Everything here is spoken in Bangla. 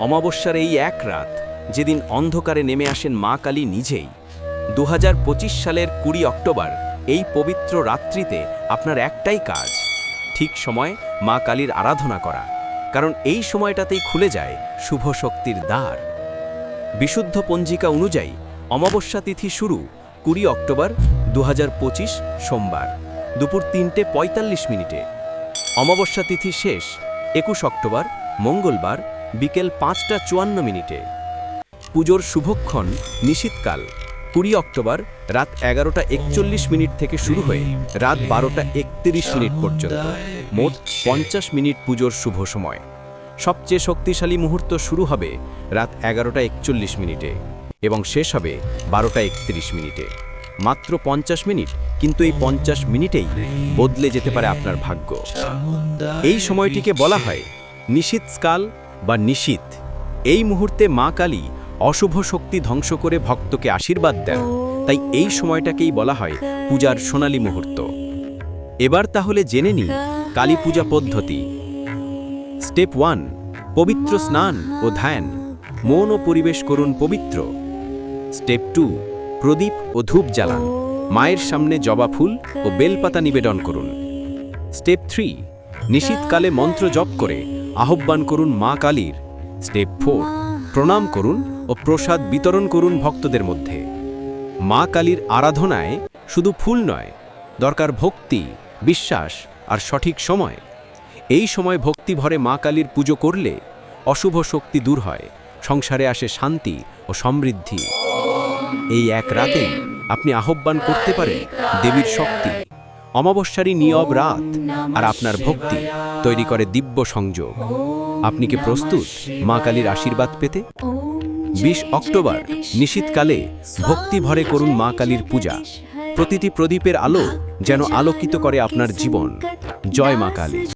অমাবস্যার এই এক রাত যেদিন অন্ধকারে নেমে আসেন মা কালী নিজেই দু হাজার পঁচিশ সালের কুড়ি অক্টোবর, এই পবিত্র রাত্রিতে আপনার একটাই কাজ, ঠিক সময় মা কালীর আরাধনা করা। কারণ এই সময়টাতেই খুলে যায় শুভ শক্তির দ্বার। বিশুদ্ধ পঞ্জিকা অনুযায়ী অমাবস্যা তিথি শুরু কুড়ি অক্টোবর দু হাজার পঁচিশ সোমবার, দুপুর তিনটে পঁয়তাল্লিশ মিনিটে। অমাবস্যা তিথি শেষ, একুশ অক্টোবর, মঙ্গলবার বিকেল পাঁচটা চুয়ান্ন মিনিটে। পুজোর শুভক্ষণ নিশীতকাল। কুড়ি অক্টোবর রাত এগারোটা একচল্লিশ মিনিট থেকে শুরু হয়ে রাত বারোটা একত্রিশ মিনিট পর্যন্ত। মোট পঞ্চাশ মিনিট পুজোর শুভ সময়। সবচেয়ে শক্তিশালী মুহূর্ত শুরু হবে রাত এগারোটা একচল্লিশ মিনিটে এবং শেষ হবে বারোটা একত্রিশ মিনিটে। মাত্র পঞ্চাশ মিনিট, কিন্তু এই পঞ্চাশ মিনিটেই বদলে যেতে পারে আপনার ভাগ্য। এই সময়টিকে বলা হয় নিশীতকাল বা নিশীত এই মুহূর্তে মা কালী অশুভ শক্তি ধ্বংস করে ভক্তকে আশীর্বাদ দেন। তাই এই সময়টাকেই বলা হয় পূজার সোনালী মুহূর্ত। এবার তাহলে জেনে নিই কালী পূজা পদ্ধতি। স্টেপ ওয়ান, পবিত্র স্নান ও ধ্যান, মন ও পরিবেশ করুন পবিত্র। স্টেপ টু, প্রদীপ ও ধূপ জ্বালান, মায়ের সামনে জবা ফুল ও বেলপাতা নিবেদন করুন। স্টেপ থ্রি নিশীতকালে মন্ত্র জপ করে আহ্বান করুন মা কালীর। স্টেপ ফোর প্রণাম করুন ও প্রসাদ বিতরণ করুন ভক্তদের মধ্যে। মা কালীর আরাধনায় শুধু ফুল নয়, দরকার ভক্তি, বিশ্বাস আর সঠিক সময়। এই সময় ভক্তি ভরে মা কালীর পুজো করলে অশুভ শক্তি দূর হয়, সংসারে আসে শান্তি ও সমৃদ্ধি। এই এক রাতে আপনি আহ্বান করতে পারেন দেবীর শক্তি। অমাবস্যারই নিয়ব রাত আর আপনার ভক্তি তৈরি করে দিব্য সংযোগ। আপনি কি প্রস্তুত মা কালীর আশীর্বাদ পেতে? বিশ অক্টোবর নিশীতকালে ভক্তি ভরে করুন মা কালীর পূজা। প্রতিটি প্রদীপের আলো যেন আলোকিত করে আপনার জীবন। জয় মা কালী।